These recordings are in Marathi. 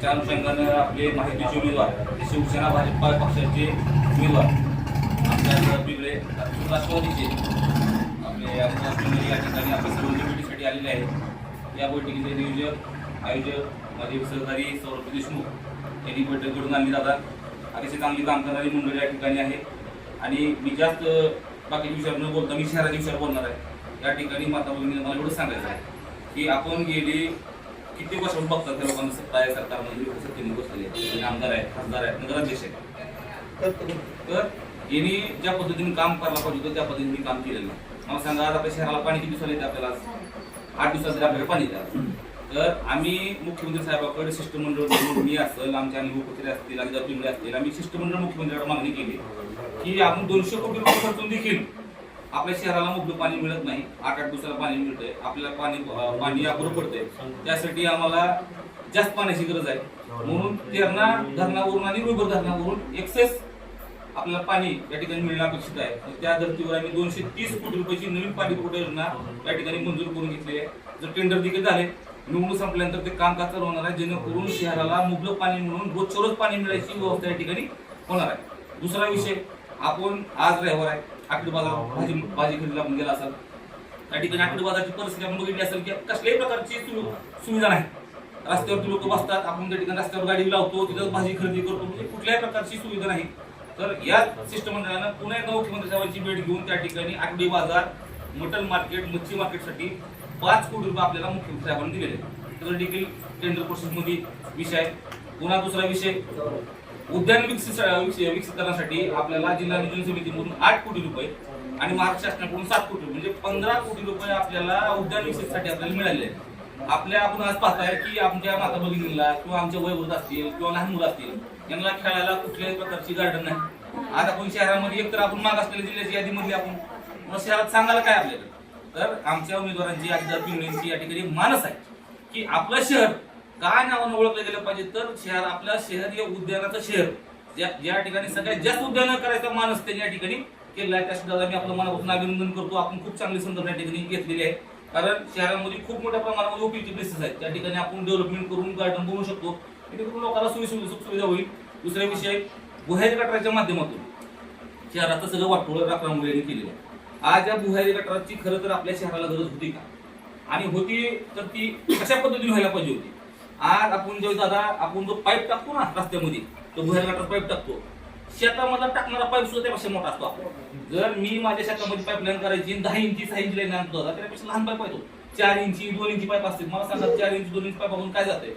त्या अनुषंगाने आपले माहितीचे उमेदवार हे शिवसेना भाजपा पक्षाचे उमेदवार. आमच्या बिगडे राष्ट्रवादीचे. आपले आमदार या ठिकाणी आपल्या सर्व बैठकीसाठी आलेले आहेत. या बैठकीचे नियोजक आयोजक माझे सहकारी सौरभ देशमुख यांनी बैठक घडून आणली जातात अतिशय चांगली काम करणारी मंडळी या ठिकाणी आहे. आणि मी जास्त बाकी विषयावर न बोलता मी शहराच्या विषयावर बोलणार आहे. या ठिकाणी माता भगिनी मला एवढं सांगायचं आहे की आपण गेली किती वर्षापासून बघतात त्या लोकांना सत्ता आहे सरकारमध्ये म्हणजे सत्तेने बसलेले आहेत. आमदार आहेत खासदार आहेत नगराध्यक्ष आहेत. तर यांनी ज्या पद्धतीने काम करायला पाहिजे होतं त्या पद्धतीने काम केलेलं नाही. मला सांगा आज आपल्या शहराला पाणी किती दिवसाला येते आपल्याला? आठ दिवसात जरी आपल्याला पाणी द्या तर आम्ही मुख्यमंत्री साहेबाकडे शिष्टमंडळ मी असेल आमचे आणि उपकुत्री असतील आणि असतील आम्ही शिष्टमंडळ मुख्यमंत्र्यांकडे मागणी केली की आपण दोनशे कोटी रुपये खर्चून देखील आपल्या शहराला मुबलक पाणी मिळत नाही. आठ आठ दिवसाला पाणी मिळतंय. आपल्याला पाणी पाणी अपुरं पडतंय. त्यासाठी आम्हाला जास्त पाण्याची गरज आहे. म्हणून तेरणा धरणावरून आणि रुबर धरणावरून एक्सेस आपल्याला पाणी या ठिकाणी मिळणं अपेक्षित आहे. त्या धर्तीवर आम्ही दोनशे तीस कोटी रुपयाची नवीन पाणी पुरवठा योजना या ठिकाणी मंजूर करून घेतली आहे. जर टेंडर देखील झाले निवडणूक संपल्यानंतर ते कामकाज चालू होणार आहे. जेणेकरून शहराला मुबलक पाणी म्हणून रोजच्या रोज पाणी मिळायची व्यवस्था या ठिकाणी होणार आहे. दुसरा विषय आपण आज ड्रायव्हर आहे. आठवडी बाजार भाजी भाजी खरेदीला आपण गेला असाल. त्या ठिकाणी आठवडी बाजारची परिस्थिती आपण बघितली असेल की कसल्याही प्रकारची सुविधा नाही. रस्त्यावरती लोक बसतात आपण त्या ठिकाणी रस्त्यावर गाडी लावतो तिथं भाजी खरेदी करतो म्हणजे कुठल्याही प्रकारची सुविधा नाही. तर या शिष्टमंडळानं पुन्हा एकदा मुख्यमंत्री साहेबांची भेट घेऊन त्या ठिकाणी आठवडी बाजार मटन मार्केट मच्छी मार्केटसाठी पाच कोटी रुपये आपल्याला मुख्यमंत्री साहेबांनी दिलेले तर देखील टेंडर प्रोसेसमध्ये विषय पुन्हा दुसरा विषय. उद्यान विकसित विकसित विकसित करण्यासाठी आपल्याला जिल्हा नियोजन समितीमधून आठ कोटी रुपये आणि महाराष्ट्र शासनाकडून सात कोटी रुपये म्हणजे पंधरा कोटी रुपये आपल्याला उद्यान विकसितसाठी आपल्याला मिळाले आहेत. आपल्या आपण आज पाहताय की आमच्या माता भगिनीला किंवा आमच्या वयोवृद्ध असतील किंवा लहान मुलं असतील यांना खेळायला कुठल्याही प्रकारची गार्डन नाही. आज आपण शहरामध्ये एकतर आपण माग असलेल्या जिल्ह्याची यादीमध्ये आपण. मग शहरात सांगायला काय आपल्याला? तर आमच्या उमेदवारांची आमदार पिंगळींची या ठिकाणी मानस आहे की आपलं शहर काय नावानं ओळखलं गेलं पाहिजे? तर शहर आपलं शहर हे उद्यानाचं शहर. ज्या ज्या ठिकाणी सगळ्यात जास्त उद्यान करायचा मानस त्यांनी या ठिकाणी केलेला आहे. त्या सुद्धा मी आपलं मनापासून अभिनंदन करतो. आपण खूप चांगली संदर्भ या ठिकाणी घेतलेली आहे. कारण शहरामध्ये खूप मोठ्या प्रमाणामध्ये ओपीची प्लेसेस आहेत. त्या ठिकाणी आपण डेव्हलपमेंट करून गार्डन बनवू शकतो. जेणेकरून लोकांना सोयी सुविधा होईल. दुसरा विषय गुहारी गटाराच्या माध्यमातून शहराचं सगळं वाटोळं राखरामुळे यांनी केलेलं आहे. आज या गुहारी गटाराची खरं तर आपल्या शहराला गरज होती का? आणि होती तर ती कशा पद्धतीने व्हायला पाहिजे होती? आज आपण जो दादा आपण जो पाईप टाकतो ना रस्त्यामध्ये तो बुहारी पाईप टाकतो. शेतामध्ये टाकणारा पाईप सुद्धा त्यापेक्षा मोठा असतो आपण. जर मी माझ्या शेतामध्ये पाईपलाईन करायची दहा इंची सहा इंची लाईन आणतो दादा त्यापेक्षा लहान पाईप आहे तो हो. चार इंची दोन इंची पाईप असते मला सांगा चार इंची दोन इंची पाईप आपण काय जाते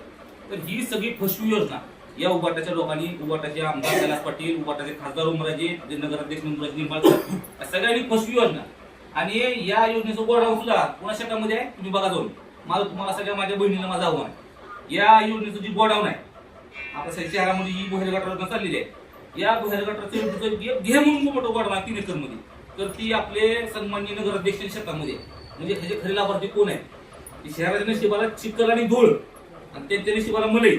तर ही सगळी फसवी योजना या उबाटाच्या लोकांनी उबाटाचे आमदार कैलास पाटील उबाटाचे खासदार उमराजे जे नगराध्यक्ष निंबाळकर निंबाळकर सगळ्यांनी फसवी योजना. आणि या योजनेचं गोडाऊन सुद्धा कोणा शेतामध्ये आहे? तुम्ही बघा जाऊन. मला तुम्हाला सगळ्या माझ्या बहिणीला माझं आव्हान आहे. या योजनेचं जी गोडाऊन आहे आपल्या शहरामध्ये ही बोहेर गटार चाललेली आहे या बोहेर गटारचं योजनेचं घे म्हणून मोठं गोडाऊन आहे तीन एकरमध्ये. तर ती आपले सन्माननीय नगराध्यक्ष शेतामध्ये म्हणजे ह्याचे खरे लाभार्थी कोण आहे की शहराच्या नशिबाला चिखल आणि धूळ आणि त्यांच्या नशिबाला मलई.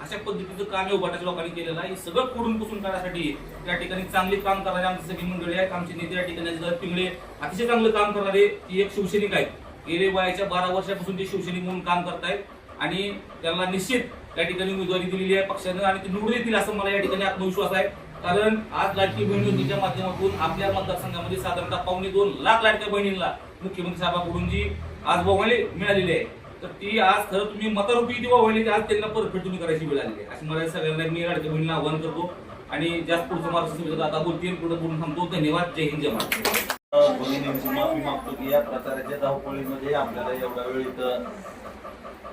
अशा पद्धतीचं काम या उभाटाच्या लोकांनी केलेलं आहे. हे सगळं कोडून पुसून काढण्यासाठी त्या ठिकाणी चांगले काम करणारे आमची सगळी मंडळी आहेत. आमचे नेते या ठिकाणी पिंगळे अतिशय चांगलं काम करणारे ती एक शिवसैनिक आहेत. गेले वयाच्या बारा वर्षापासून ते शिवसैनिक म्हणून काम करतायत. आणि त्यांना निश्चित त्या ठिकाणी उमेदवारी दिलेली आहे पक्षानं आणि ते निवडून येतील असं मला या ठिकाणी आत्मविश्वास आहे. कारण आज लाडकी बहीण योजनेच्या माध्यमातून आपल्या मतदारसंघामध्ये साधारणतः पावणे दोन लाख लाडक्या बहिणींना मुख्यमंत्री साहेबांकडून जी आज बवाली मिळालेली आहे. तर ती आज खरं तुम्ही मतरूपी ती बवाली आज त्यांना परतफेड तुम्ही करायची वेळ आलेली आहे. अशी मला सगळ्यांना मी लाडक्या बहिणीला आव्हान करतो. आणि जास्त पुढचं मार्गदर्शन आता बोलतील पुढे बोलून थांबतो. धन्यवाद. जय हिंद जय महाराष्ट्र. माफी मागतो की या प्रकाराच्या धावपळीमध्ये आपल्याला एवढा वेळ इथं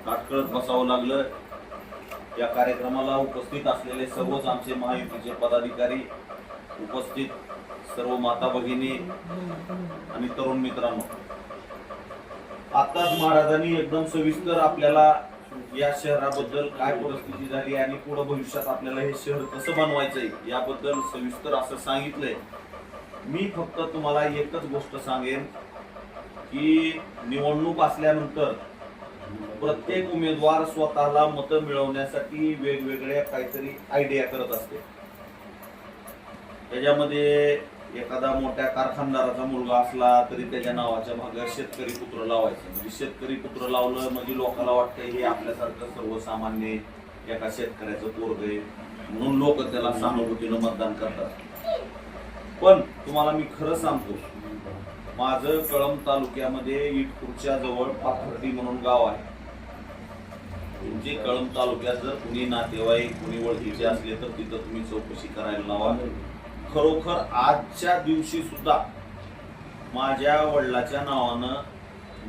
काटकळत बसावं लागलं. या कार्यक्रमाला उपस्थित असलेले सर्वच आमचे महायुतीचे पदाधिकारी उपस्थित सर्व माता भगिनी आणि तरुण मित्रांनो. आताच महाराजांनी एकदम सविस्तर आपल्याला या शहराबद्दल काय परिस्थिती झाली आणि पुढे भविष्यात आपल्याला हे शहर कसं बनवायचंय याबद्दल सविस्तर असं सांगितलंय. मी फक्त तुम्हाला एकच गोष्ट सांगेन की निवडणूक असल्यानंतर प्रत्येक उमेदवार स्वतःला मतं मिळवण्यासाठी वेगवेगळ्या काहीतरी आयडिया करत असते. त्याच्यामध्ये एखादा मोठ्या कारखानदाराचा मुलगा असला तरी त्याच्या नावाच्या भागात शेतकरी पुत्र लावायचं. म्हणजे शेतकरी पुत्र लावलं म्हणजे लोकांना वाटतं हे आपल्यासारखं सर्वसामान्य एका शेतकऱ्याचं पोरग आहे. म्हणून लोक त्याला सहानुभूतीनं मतदान करतात. पण तुम्हाला मी खरं सांगतो माझं कळंब तालुक्यामध्ये इटपूरच्या जवळ पाथर्डी म्हणून गाव आहे. तुमचे कळंब तालुक्यात जर कुणी नातेवाईक कुणी ओळखीचे असले तर तिथं तुम्ही चौकशी करायला लावा. खरोखर आजच्या दिवशी सुद्धा माझ्या वडिलाच्या नावानं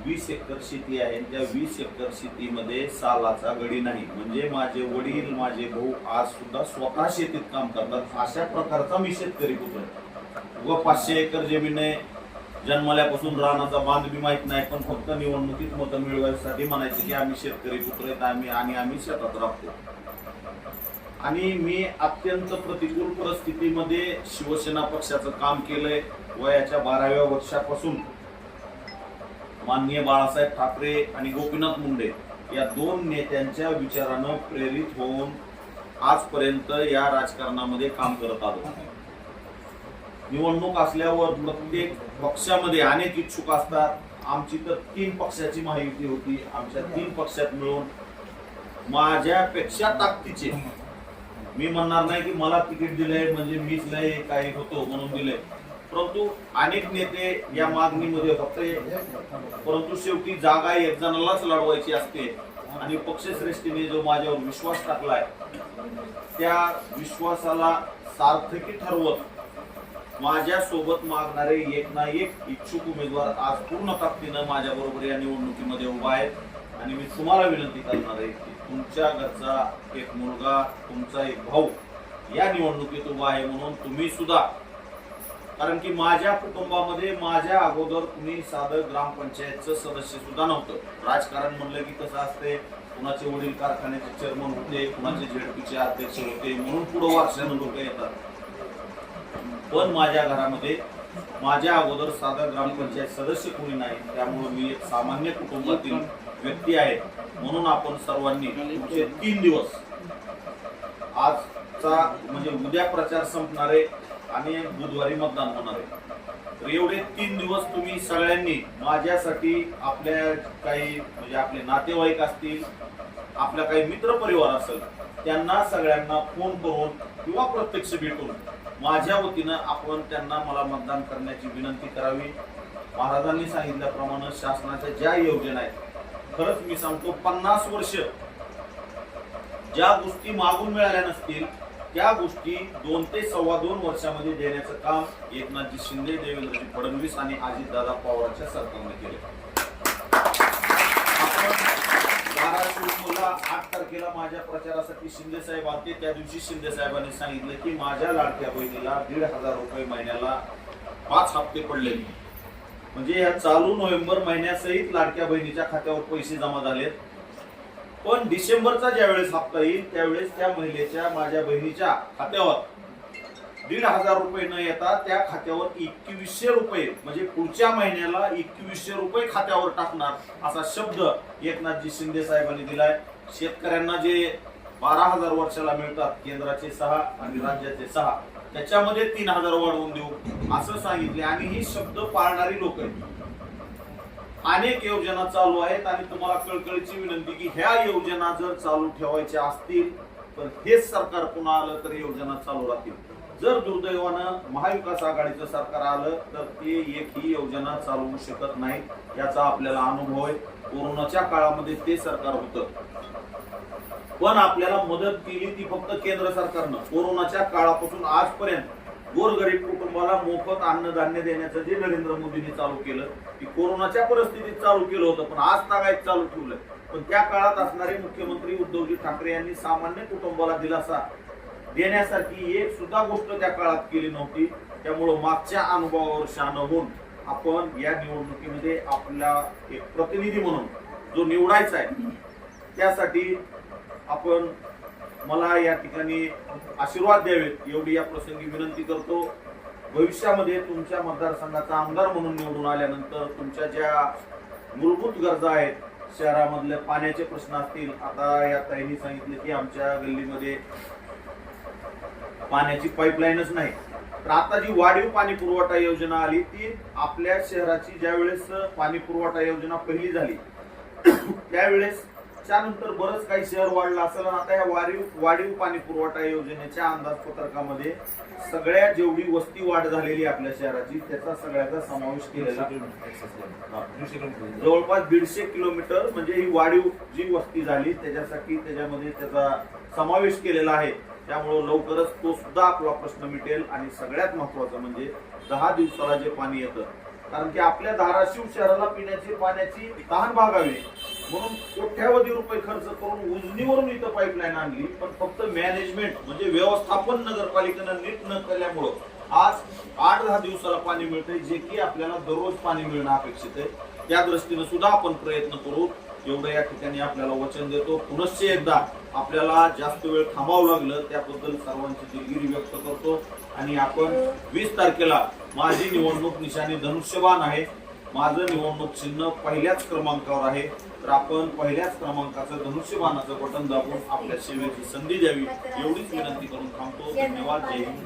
वीस एकर शेती आहे. त्या वीस एकर शेतीमध्ये सालाचा गडी नाही. म्हणजे माझे वडील माझे भाऊ आज सुद्धा स्वतः शेतीत काम करतात. अशा प्रकारचा मी शेतकरी कुठं व पाचशे एकर जमीन आहे. जन्मल्यापासून राहण्याचा बांध बी माहीत नाही पण फक्त निवडणुकीत मतं मिळवण्यासाठी म्हणायचे की आम्ही शेतकरी पुत्र आहेत आम्ही आणि आम्ही शेतात राहतो आणि मी अत्यंत प्रतिकूल परिस्थितीमध्ये शिवसेना पक्षाचं काम केलंय वयाच्या बाराव्या वर्षापासून. माननीय बाळासाहेब ठाकरे आणि गोपीनाथ मुंडे या दोन नेत्यांच्या विचारानं प्रेरित होऊन आजपर्यंत या राजकारणामध्ये काम करत आलो. निवडणूक असल्यावर प्रत्येक पक्षामध्ये अनेक इच्छुक असतात. आमची तर तीन पक्षाची माहिती होती. आमच्या तीन पक्षात मिळून माझ्यापेक्षा ताकदीचे. मी म्हणणार नाही की मला तिकीट दिलंय म्हणजे मीच नाही काही होतो म्हणून दिलंय. परंतु अनेक नेते या मागणीमध्ये होते परंतु शेवटी जागा एक जणालाच लढवायची असते. आणि पक्षश्रेष्ठीने जो माझ्यावर विश्वास टाकलाय त्या विश्वासाला सार्थकी ठरवत माझ्या सोबत मागणारे एक ना एक इच्छुक उमेदवार आज पूर्ण ताकदीनं माझ्या बरोबर या निवडणुकीमध्ये उभा आहेत. आणि मी तुम्हाला विनंती करणार आहे की तुमच्या घरचा एक मुलगा तुमचा एक भाऊ या निवडणुकीत उभा आहे म्हणून तुम्ही सुद्धा कारण की माझ्या कुटुंबामध्ये माझ्या अगोदर कुणी साधं ग्रामपंचायतचं सदस्य सुद्धा नव्हतं. राजकारण म्हणलं की कसं असते कुणाचे वडील कारखान्याचे चेअरमन होते कुणाचे झेडपीचे अध्यक्ष होते म्हणून पुढं वर्षानं लोक येतात. पण माझ्या घरामध्ये माझ्या अगोदर साधा ग्रामपंचायत सदस्य कोणी नाही त्यामुळे मी एक सामान्य कुटुंबातील व्यक्ती आहे. म्हणून आपण सर्वांनी पुढचे तीन दिवस आजचा म्हणजे उद्या प्रचार संपणार आहे आणि बुधवारी मतदान होणार. आहे तर एवढे तीन दिवस तुम्ही सगळ्यांनी माझ्यासाठी आपल्या काही म्हणजे आपले नातेवाईक असतील आपला काही मित्र परिवार असेल त्यांना सगळ्यांना फोन करून किंवा प्रत्यक्ष भेटून माझ्या वतीनं आपण त्यांना मला मतदान करण्याची विनंती करावी. महाराजांनी सांगितल्याप्रमाणे शासनाच्या ज्या योजना आहेत खरंच मी सांगतो पन्नास वर्ष ज्या गोष्टी मागून मिळाल्या नसतील त्या गोष्टी दोन ते सव्वा दोन वर्षामध्ये देण्याचं काम एकनाथजी शिंदे देवेंद्रजी फडणवीस आणि अजितदादा पवारांच्या सरकारने केले. आपण तारखेला माझ्या प्रचारासाठी शिंदे साहेब आले त्या दिवशी शिंदे साहेबांनी सांगितलं की माझ्या लाडक्या बहिणीला दीड हजार रुपये महिन्याला पाच हप्ते पडले. म्हणजे या चालू नोव्हेंबर महिन्यासहित लाडक्या बहिणीच्या खात्यावर पैसे जमा झालेत. पण डिसेंबरचा ज्यावेळेस हप्ता येईल त्यावेळेस त्या महिलेच्या माझ्या बहिणीच्या खात्यावर दीड हजार रुपये न येता त्या खात्यावर एकवीसशे रुपये म्हणजे पुढच्या महिन्याला एकवीसशे रुपये खात्यावर टाकणार असा शब्द एकनाथजी शिंदे साहेबांनी दिलाय. शेतकऱ्यांना जे बारा हजार वर्षाला मिळतात केंद्राचे सहा आणि राज्याचे सहा त्याच्यामध्ये तीन हजार वाढवून देऊ असं सांगितले. आणि हे शब्द पाळणारी लोक आहेत. अनेक योजना चालू आहेत आणि तुम्हाला कळकळीची विनंती की ह्या योजना जर चालू ठेवायच्या असतील तर हेच सरकार पुन्हा आलं तर योजना चालू राहतील. जर दुर्दैवानं महाविकास आघाडीचं सरकार आलं तर ते एकही योजना चालवू शकत नाही याचा आपल्याला अनुभव आहे. कोरोनाच्या काळामध्ये ते सरकार होतं. पण आपल्याला मदत केली ती फक्त केंद्र सरकारनं. कोरोनाच्या काळापासून आजपर्यंत गोरगरीब कुटुंबाला मोफत अन्नधान्य देण्याचं जे नरेंद्र मोदींनी चालू केलं की कोरोनाच्या परिस्थितीत चालू केलं होतं पण आज तागायत चालू ठेवलंय. पण त्या काळात असणारे मुख्यमंत्री उद्धवजी ठाकरे यांनी सामान्य कुटुंबाला दिलासा देण्यासारखी एक सुद्धा गोष्ट त्या काळात केली नव्हती. त्यामुळं मागच्या अनुभवावर शान होऊन आपण या निवडणुकीमध्ये आपला एक प्रतिनिधी म्हणून जो निवडायचा आहे त्यासाठी आपण मला या ठिकाणी आशीर्वाद द्यावेत. एवढी या प्रसंगी विनंती करतो. भविष्यामध्ये तुमच्या मतदारसंघाचा आमदार म्हणून निवडून आल्यानंतर तुमच्या ज्या मूलभूत गरजा आहेत शहरामधले पाण्याचे प्रश्न असतील आता या ताईंनी सांगितलं की आमच्या गल्लीमध्ये पाण्याची पाईपलाईनच नाही. तर आता जी वाढीव पाणी पुरवठा योजना आली ती आपल्या शहराची ज्या वेळेस पाणी पुरवठा योजना पहिली झाली त्यावेळेस त्यानंतर बरंच काही शहर वाढलं असेल. आणि आता या वाढीव वाढीव पाणी पुरवठा योजनेच्या अंदाजपत्रकामध्ये सगळ्या जेवढी वस्ती वाढ झालेली आपल्या शहराची त्याचा सगळ्याचा समावेश केलेला जवळपास दीडशे किलोमीटर म्हणजे ही वाढीव जी वस्ती झाली त्याच्यासाठी त्याच्यामध्ये त्याचा समावेश केलेला आहे. त्यामुळं लवकरच तो सुद्धा आपला प्रश्न मिटेल आणि सगळ्यात महत्वाचं म्हणजे दहा दिवसाला जे पाणी येतं. कारण की आपल्या धाराशिव शहराला पिण्याची पाण्याची तहान भागावी. म्हणून कोट्यावधी रुपये खर्च करून उजनीवरून इथं पाईपलाईन आणली पण फक्त मॅनेजमेंट म्हणजे व्यवस्थापन नगरपालिकेनं नीट न केल्यामुळं आज आठ दहा दिवसाला पाणी मिळतंय जे की आपल्याला दररोज पाणी मिळणं अपेक्षित आहे. त्या दृष्टीनं सुद्धा आपण प्रयत्न करू एवढं या ठिकाणी आपल्याला वचन देतो. पुनश्च एकदा आपल्याला जास्त वेळ थांबावं लागलं त्याबद्दल सर्वांची दिलगिरी व्यक्त करतो. आणि आपण वीस तारखेला माझी निवडणूक निशाणी धनुष्यबाण आहे. माझं निवडणूक चिन्ह पहिल्याच क्रमांकावर आहे. तर आपण पहिल्याच क्रमांकाचं धनुष्यबाणाचं बटन दाबून आपल्या सेवेची संधी द्यावी एवढीच विनंती करून थांबतो. धन्यवाद. जय हिंद.